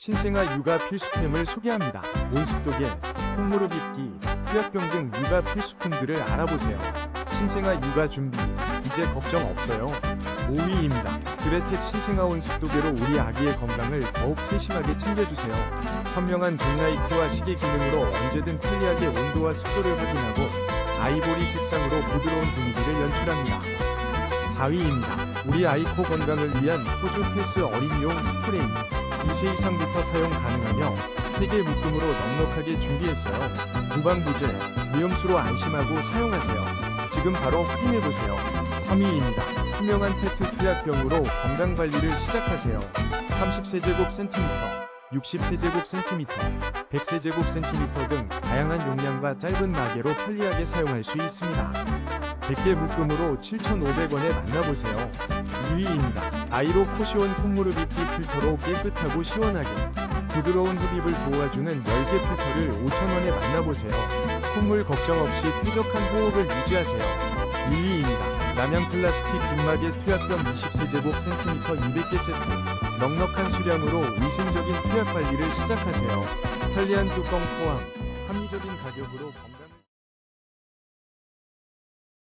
신생아 육아 필수템을 소개합니다. 온습도계, 콩무릎 입기, 휘약병 등 육아 필수품들을 알아보세요. 신생아 육아 준비, 이제 걱정 없어요. 5위입니다. 그레텍 신생아 온습도계로 우리 아기의 건강을 더욱 세심하게 챙겨주세요. 선명한 백라이트와 시계 기능으로 언제든 편리하게 온도와 습도를 확인하고 아이보리 색상으로 부드러운 분위기를 연출합니다. 4위입니다. 우리 아이 코 건강을 위한 호주 패스 어린이용 스프레이 2세 이상부터 사용 가능하며 3개 묶음으로 넉넉하게 준비했어요. 무방부제, 무염수로 안심하고 사용하세요. 지금 바로 확인해보세요. 3위입니다. 투명한 페트 투약병으로 건강관리를 시작하세요. 30세제곱센티미터, 60세제곱센티미터, 100세제곱센티미터 등 다양한 용량과 짧은 마개로 편리하게 사용할 수 있습니다. 100개 묶음으로 7,500원에 만나보세요. 2위입니다. 아이로 코시원 콧무릎 입기 필터로 깨끗하고 시원하게 부드러운 흡입을 도와주는 10개 필터를 5,000원에 만나보세요. 콧물 걱정 없이 쾌적한 호흡을 유지하세요. 1위입니다. 남양 플라스틱 빗마개 투약병 20세제곱센티미터 200개 세트 넉넉한 수량으로 위생적인 투약 관리를 시작하세요. 편리한 뚜껑 포함 합리적인 가격으로